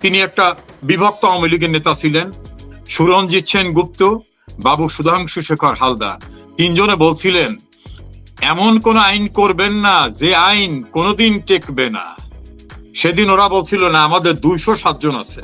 তিনি একটা বিভক্ত আওয়ামী লীগের নেতা ছিলেন, সুরঞ্জিত সেন গুপ্ত, বাবু সুধাংশু শেখর হালদার। তিনজনে বলছিলেন, এমন কোন আইন করবেন না যে আইন কোনোদিন টেকবে না। সেদিন ওরা বলছিল, না, আমাদের দুইশো সাতজন আছে।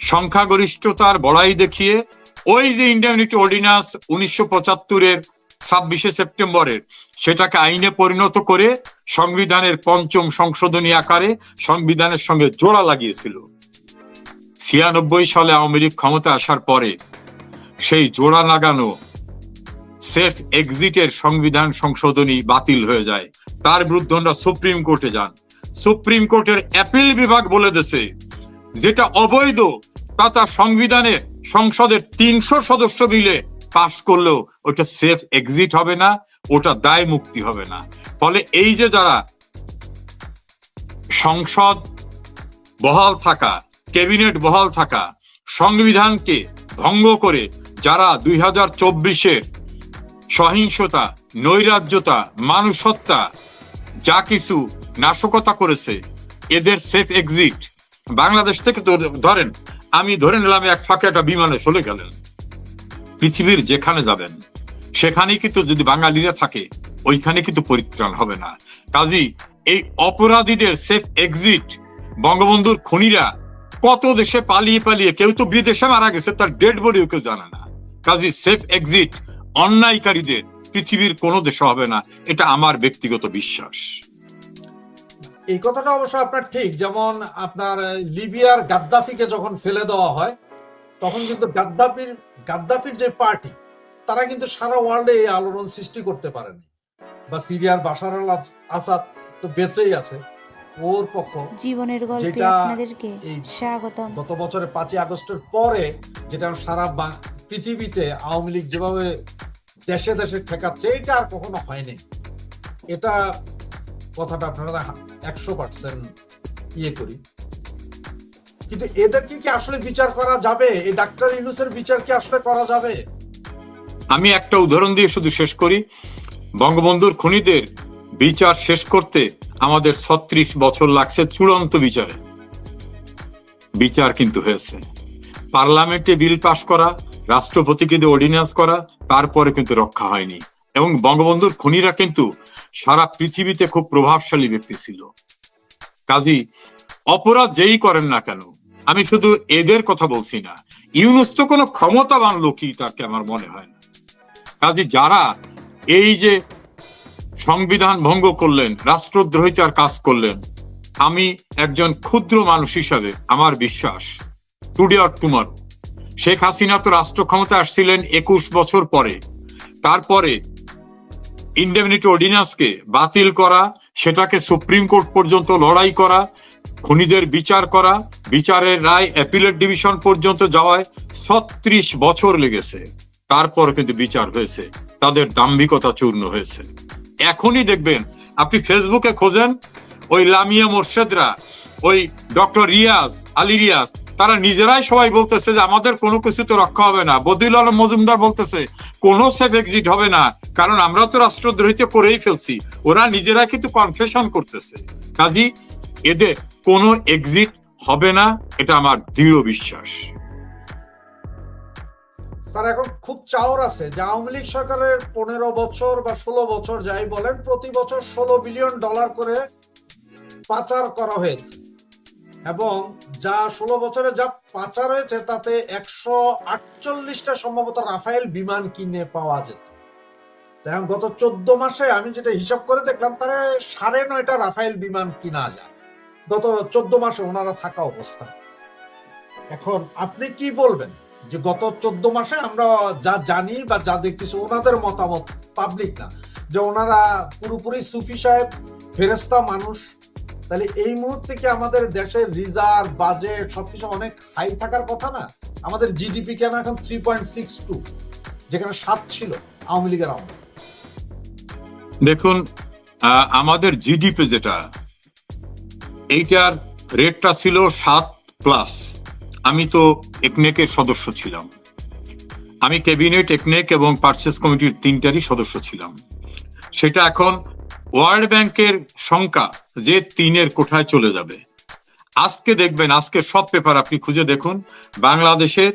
সংখ্যাগরিষ্ঠতার বড়াই দেখিয়ে ওই যে ইন্ডিয়ানিটি অর্ডিন্যান্স উনিশশো পঁচাত্তরের ছাব্বিশে সেপ্টেম্বরের সেটাকে আইনে পরিণত করে সংবিধানের পঞ্চম সংশোধনী আকারে সংবিধানের সঙ্গে জোড়া লাগিয়েছিল। ছিয়ানব্বই সালে আওয়ামী লীগ ক্ষমতা আসার পরে সেই জোড়া লাগানো সেফ এক্সিটের সংবিধান সংশোধনী বাতিল হয়ে যায়। তার বিরুদ্ধে ওনারা সুপ্রিম কোর্টে যান। সুপ্রিম কোর্টের অ্যাপিল বিভাগ বলে দিছে যেটা অবৈধ, তা তার সংবিধানে সংসদের তিনশো সদস্য মিলে পাশ করলেও ওটা সেফ এক্সিট হবে না, ওটা দায় মুক্তি হবে না। ফলে এই যে যারা সংসদ বহাল থাকা, ক্যাবিনেট বহাল থাকা, সংবিধানকে ভঙ্গ করে যারা দুই হাজার চব্বিশের সহিংসতা, নৈরাজ্যতা, মানুষত্বা যা কিছু নাশকতা করেছে, এদের সেফ এক্সিট বাংলাদেশ থেকে ধরেন, আমি ধরে নিলাম এক ফাঁকে একটা বিমানে চলে গেলেন। পৃথিবীর যেখানে যাবেন, সেখানেই কিন্তু যদি বাঙালিরা থাকে, ওইখানে কিন্তু পরিত্রাণ হবে না। কাজী, এই অপরাধীদের সেফ এক্সিট বঙ্গবন্ধুর খুনিরা কত দেশে পালিয়ে পালিয়ে, কেউ তো বিদেশে মারা গেছে, তার ডেড বডিও কেউ জানে না। কাজী সেফ এক্সিট অন্যায়কারীদের পৃথিবীর কোনো দেশে হবে না, এটা আমার ব্যক্তিগত বিশ্বাস। এই কথাটা অবশ্য আপনার ঠিক, যেমন আপনার, লিবিয়ার গাদ্দাফিকে যখন ফেলে দেওয়া হয় তখন কিন্তু গাদ্দাফির গাদ্দাফির যে পার্টি তারা কিন্তু সারা ওয়ার্ল্ডে এই আলোড়ন সৃষ্টি করতে পারেনি বা সিরিয়ার বাশার আল আসাদ তো বেঁচেই আছে। ওর পক্ষ জীবনের গল্পে আপনাদেরকে স্বাগতম। গত বছরের পাঁচই আগস্টের পরে যেটা সারা পৃথিবীতে আওয়ামী লীগ যেভাবে দেশে দেশে ঠেকাচ্ছে এটা আর কখনো হয়নি। এটা কথাটা আপনারা একশো পার্সেন্ট ইয়ে করি। কিন্তু এদেরকে কি আসলে বিচার করা যাবে? এই ডাক্তার ইউনুসের বিচার কি আসলে করা যাবে? আমি একটা উদাহরণ দিয়ে শুধু শেষ করি। বঙ্গবন্ধুর খুনিদের বিচার শেষ করতে আমাদের ছত্রিশ বছর লাগছে চূড়ান্ত বিচারে। বিচার কিন্তু হয়েছে। পার্লামেন্টে বিল পাশ করা, রাষ্ট্রপতিকে দিয়ে অর্ডিন্যান্স করা, তারপরে কিন্তু রক্ষা হয়নি। এবং বঙ্গবন্ধুর খুনিরা কিন্তু সারা পৃথিবীতে খুব প্রভাবশালী ব্যক্তি ছিল। কাজী, অপরাধ যেই করেন না কেন আমি শুধু এদের কথা বলছি না, ইউনুস তো কোনো ক্ষমতাবান লোকই তাকে আমার মনে হয় না। কাজে যারা এই যে সংবিধান ভঙ্গ করলেন, রাষ্ট্রদ্রোহিতার কাজ করলেন, আমি একজন ক্ষুদ্র মানুষ হিসাবে আমার বিশ্বাস, today or tomorrow, Sheikh Hasina তো রাষ্ট্র ক্ষমতা আসছিলেন একুশ বছর পরে। তারপরে ইন্ডেমনিটি অর্ডিন্যান্সকে বাতিল করা, সেটাকে সুপ্রিম কোর্ট পর্যন্ত লড়াই করা খুনিদের বিচার করা, বিচারের রায় অ্যাপিলেট ডিভিশন পর্যন্ত যাওয়ায় ছত্রিশ বছর লেগেছে। তারপর কিন্তু বিচার হয়েছে। তাদের দাম্ভিকতা চূর্ণ হয়েছে। এখনই দেখবেন, আপনি ফেসবুকে খোঁজেন, ওই লামিয়া মোর্শেদরা, ওই ডক্টর রিয়াজ, আলী রিয়াজ, তারা নিজেরাই সবাই বলতেছে যে আমাদের কোনো কিছু তো রক্ষা হবে না। বদিল আলম মজুমদার বলতেছে, কোনো সেফ এক্সিট হবে না, কারণ আমরা তো রাষ্ট্রদ্রোহিত করেই ফেলছি। ওরা নিজেরা কিন্তু কনফেশন করতেছে। কাজী এদের কোনো এক্সিট হবে না, এটা আমার দৃঢ় বিশ্বাস। স্যার, এখন খুব চাওর আছে। যে আওয়ামী লীগ সরকারের পনেরো বছর বা ষোলো বছর যাই বলেন, প্রতি বছর ষোলো বিলিয়ন ডলার করে পাচার করা হয়েছে। এবং যা ষোলো বছরে যা পাচার হয়েছে, তাতে একশো আটচল্লিশটা সম্ভবত রাফায়েল বিমান কিনে পাওয়া যেত। এখন গত চোদ্দ মাসে আমি যেটা হিসাব করে দেখলাম, তারা সাড়ে নয়টা রাফায়েল বিমান কিনা যায়। গত চোদ্দ মাসে ওনারা থাকা অবস্থা। এখন আপনি কি বলবেন? যে গত চোদ্দ মাসে আমরা যা জানি বা যা দেখতেছি ওনাদের মতামত পাবলিক না। যে ওনারা পুরোপুরি সুফি সাহেব ফেরেস্তা মানুষ। তাহলে এই মুহূর্তে কি আমাদের দেশের রিজার্ভ বাজেট সবকিছু অনেক হাই থাকার কথা না? আমাদের জিডিপি কেন এখন থ্রি পয়েন্ট সিক্স টু যেখানে সাত ছিল আওয়ামী লীগের আমলে। দেখুন আমাদের জিডিপি যেটা এইটার রেটটা ছিল সাত প্লাস। আমি তো একনেকের সদস্য ছিলাম। আমি ক্যাবিনেট, একনেক এবং পার্চেস কমিটির তিনটারই সদস্য ছিলাম। সেটা এখন ওয়ার্ল্ড ব্যাংকের সংখ্যা যে তিনের কোঠায় চলে যাবে। আজকে দেখবেন, আজকে সব পেপার আপনি খুঁজে দেখুন বাংলাদেশের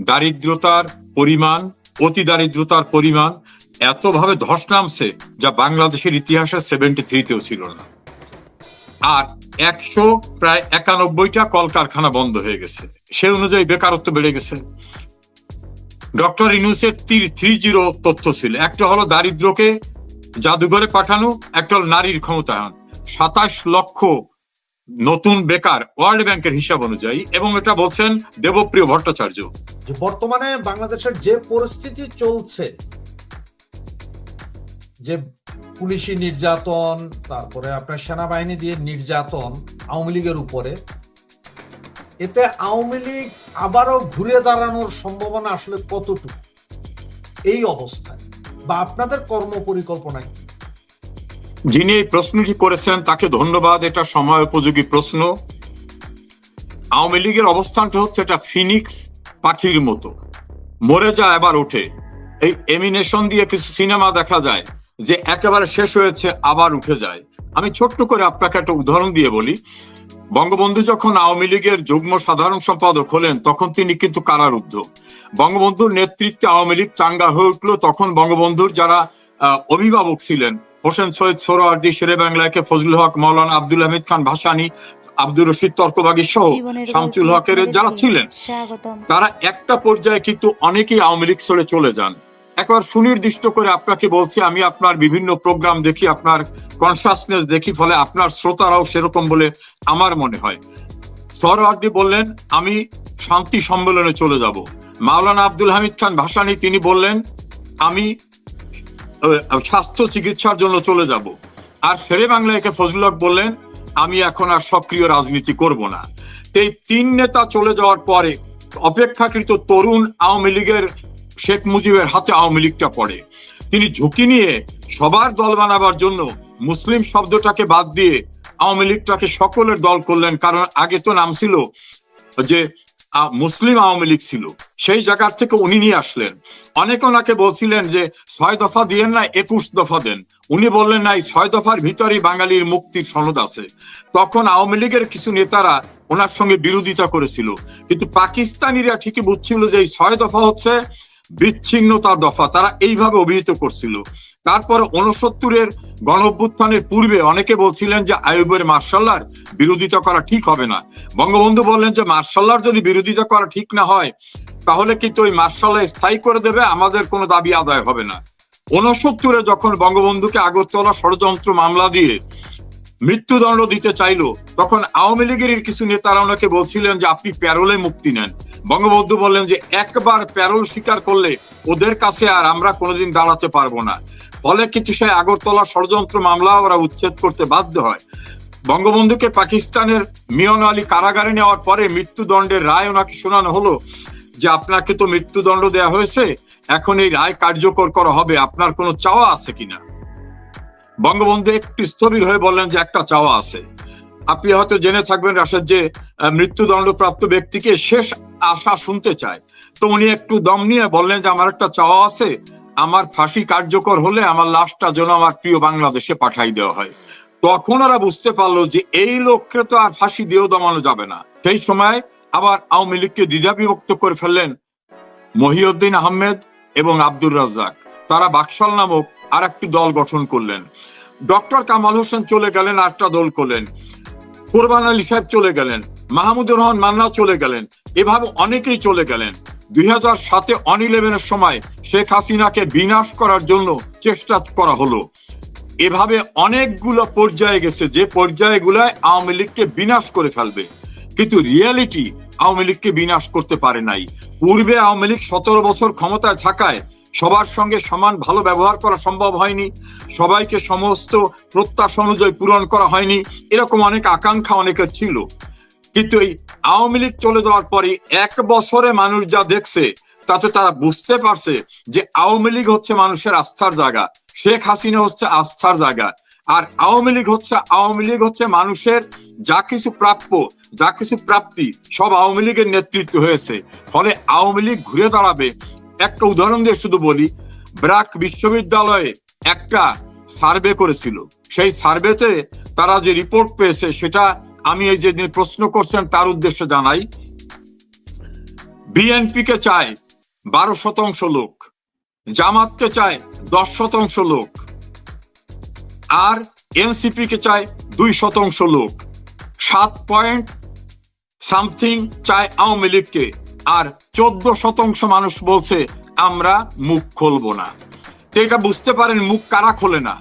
দারিদ্রতার পরিমাণ, অতি দারিদ্রতার পরিমাণ এতভাবে ধস নামছে যা বাংলাদেশের ইতিহাসে সেভেন্টি থ্রিতেও ছিল না। আর একশো প্রায় একানব্বইটা কলকারখানা বন্ধ হয়ে গেছে। সে অনুযায়ী বেকারত্ব বেড়ে গেছে। ডক্টর ইনুসের থ্রি জিরো তথ্য ছিল। একটা হলো দারিদ্রকে জাদুঘরে পাঠানো, একটা হলো নারীর ক্ষমতায়ন। সাতাশ লক্ষ নতুন বেকার ওয়ার্ল্ড ব্যাংকের হিসাব অনুযায়ী এবং এটা বলছেন দেবপ্রিয় ভট্টাচার্য। বর্তমানে বাংলাদেশের যে পরিস্থিতি চলছে যে পুলিশি নির্যাতন, তারপরে আপনার সেনাবাহিনী দিয়ে নির্যাতন আওয়ামী লীগের উপরে, এতে আওয়ামী লীগ আবারও ঘুরে দাঁড়ানোর সম্ভাবনা আসলে কতটুকু? এই অবস্থায়। বা আপনাদের কর্ম পরিকল্পনা? যিনি এই প্রশ্নটি করেছেন, তাকে ধন্যবাদ। এটা সময় উপযোগী প্রশ্ন। আওয়ামী লীগের অবস্থানটা হচ্ছে এটা ফিনিক্স পাখির মতো। মরে যায় আবার ওঠে। এই এমিনেশন দিয়ে কিছু সিনেমা দেখা যায়। যে একেবারে শেষ হয়েছে আবার উঠে যায়। আমি ছোট্ট করে আপনাকে একটা উদাহরণ দিয়ে বলি। বঙ্গবন্ধু যখন আওয়ামী লীগের যুগ্ম সাধারণ সম্পাদক হলেন তখন তিনি কিন্তু কারারুদ্ধ। বঙ্গবন্ধুর নেতৃত্বে আওয়ামী লীগ চাঙ্গা হয়ে উঠল তখন বঙ্গবন্ধুর যারা অভিভাবক ছিলেন হোসেন সৈয়দ সোহরাওয়ার্দী শেরে বাংলাকে ফজলুল হক মৌলানা আব্দুল হামিদ খান ভাসানি আব্দুর রশিদ তর্কবাগী সহ শামসুল হকের যারা ছিলেন তারা একটা পর্যায়ে কিন্তু অনেকেই আওয়ামী লীগ ছেড়ে চলে যান। একবার সুনির্দিষ্ট করে আপনাকে বলছি, আমি আপনার বিভিন্ন প্রোগ্রাম দেখি, আপনার কনসাসনেস দেখি, ফলে আপনার শ্রোতারাও সেরকম বলে আমার মনে হয়। সরওয়ার্দি বললেন, আমি শান্তি সম্মেলনে চলে যাব। মাওলানা আব্দুল হামিদ খান ভাসানী, তিনি বললেন, আমি স্বাস্থ্য চিকিৎসার জন্য চলে যাব। আর শেরে বাংলাকে ফজলুল হক বললেন, আমি এখন আর সক্রিয় রাজনীতি করব না। এই তিন নেতা চলে যাওয়ার পরে অপেক্ষাকৃত তরুণ আওয়ামী লীগের শেখ মুজিবের হাতে আওয়ামী লীগটা পড়ে। তিনি ঝুঁকি নিয়ে সবার দল বানাবার জন্য মুসলিম শব্দটাকে বাদ দিয়ে আওয়ামী লীগটাকে সকলের দল করলেন, কারণ আগে তো নাম ছিল যে মুসলিম আওয়ামী লীগ ছিল। সেই জায়গার থেকে উনি নিয়ে আসলেন। অনেক ওনাকে বলছিলেন যে, ছয় দফা দিয়েন না, একুশ দফা দেন। উনি বললেন না এই ছয় দফার ভিতরেই বাঙালির মুক্তির সনদ আছে। তখন আওয়ামী লীগের কিছু নেতারা ওনার সঙ্গে বিরোধিতা করেছিল। কিন্তু পাকিস্তানিরা ঠিকই বুঝছিল যে, এই ছয় দফা হচ্ছে বিচ্ছিন্নতার দফা তারা এইভাবে অভিহিত করছিল। তারপর উনসত্তরের গণ অভ্যুত্থানের পূর্বে অনেকে বলছিলেন যে আয়ুবের মার্শাল্লার বিরোধিতা করা ঠিক হবে না। বঙ্গবন্ধু বললেন যে মার্শাল্লার যদি বিরোধিতা করা ঠিক না হয়, তাহলে কিন্তু ওই মার্শাল্লাহ স্থায়ী করে দেবে? আমাদের কোনো দাবি আদায় হবে না। উনসত্তরে যখন বঙ্গবন্ধুকে আগরতলা ষড়যন্ত্র মামলা দিয়ে মৃত্যুদণ্ড দিতে চাইলো, তখন আওয়ামী লীগের কিছু নেতারা ওনাকে বলছিলেন যে আপনি প্যারোলে মুক্তি নেন। বঙ্গবন্ধু বললেন যে একবার প্যারোল স্বীকার করলে ওদের কাছে আর আমরা কোনোদিন দাঁড়াতে পারব না। ফলে কিন্তু সে আগরতলা ষড়যন্ত্র মামলা ওরা উচ্ছেদ করতে বাধ্য হয়। বঙ্গবন্ধুকে পাকিস্তানের মিয়ন আলী কারাগারে নেওয়ার পরে মৃত্যুদণ্ডের রায় ওনাকে শোনানো হলো যে আপনাকে তো মৃত্যুদণ্ড দেওয়া হয়েছে, এখন এই রায় কার্যকর করা হবে। আপনার কোনো চাওয়া আছে কিনা? বঙ্গবন্ধু একটু স্থবির হয়ে বললেন যে একটা চাওয়া আছে। আপনি হয়তো জেনে থাকবেন রাশেদ যে মৃত্যুদণ্ডপ্রাপ্ত ব্যক্তিকে শেষ আশা শুনতে চায়। তো উনি একটু দম নিয়ে বললেন যে, আমার একটা চাওয়া আছে। আমার ফাঁসি কার্যকর হলে আমার লাশটা যেন আমার প্রিয় বাংলাদেশে পাঠাই দেওয়া হয়। তখন ওরা বুঝতে পারল যে, এই লোককে তো আর ফাঁসি দিয়েও দমানো যাবে না। সেই সময় আবার আওয়ামী লীগকে দ্বিধা বিভক্ত করে ফেললেন মহিউদ্দিন আহমেদ এবং আব্দুর রাজ্জাক। তারা বাকশাল নামক আর একটি দল গঠন করলেন। ডক্টর কামাল হোসেন চলে গেলেন আটটা দল করলেন। কোরবান আলী সাহেব চলে গেলেন। মাহমুদুর রহমান মান্না চলে গেলেন। এভাবে অনেকেই চলে গেলেন। দুই হাজার সাতে অন ইলেভেনের সময় শেখ হাসিনাকে বিনাশ করার জন্য চেষ্টা করা হলো। এভাবে অনেকগুলো পর্যায়ে গেছে, যে পর্যায়গুলোয় আওয়ামী লীগকে বিনাশ করে ফেলবে। কিন্তু রিয়ালিটি আওয়ামী লীগকে বিনাশ করতে পারে নাই। পূর্বে আওয়ামী লীগ সতেরো বছর ক্ষমতায় থাকায় সবার সঙ্গে সমান ভালো ব্যবহার করা সম্ভব হয়নি। সবাইকে সমস্ত প্রত্যাশা অনুযায়ী পূরণ করা হয়নি। এরকম অনেক আকাঙ্ক্ষা অনেকের ছিল। কিন্তু এই আওয়ামী লীগ চলে যাওয়ার পরে এক বছরে মানুষ যা দেখছে, তাতে তারা বুঝতে পারছে যে আওয়ামী লীগ হচ্ছে মানুষের আস্থার জায়গা। শেখ হাসিনা হচ্ছে আস্থার জায়গা। আর আওয়ামী লীগ হচ্ছে, আওয়ামী লীগ হচ্ছে মানুষের যা কিছু প্রাপ্য, যা কিছু প্রাপ্তি, সব আওয়ামী লীগের নেতৃত্ব হয়েছে। ফলে আওয়ামী লীগ ঘুরে দাঁড়াবে। একটা উদাহরণ দিয়ে শুধু বলি, ব্রাক বিশ্ববিদ্যালয়ে একটা সার্ভে করেছিল। সেই সার্ভেতে তারা যে রিপোর্ট পেয়েছে, সেটা আমি এই যে প্রশ্ন করছেন, তার উদ্দেশ্যে জানাই। বিএনপি কে চায় বারো শতাংশ লোক, জামাতকে চায় দশ শতাংশ লোক, আর এনসিপি কে চায় দুই শতাংশ লোক, সাত পয়েন্ট সামথিং চায় আওয়ামী লীগকে, আর চোদ্দ শতাংশ মানুষ বলছে, আমরা মুখ খুলবো না। তো এটা বুঝতে পারেন, মুখ কারা খোলে না?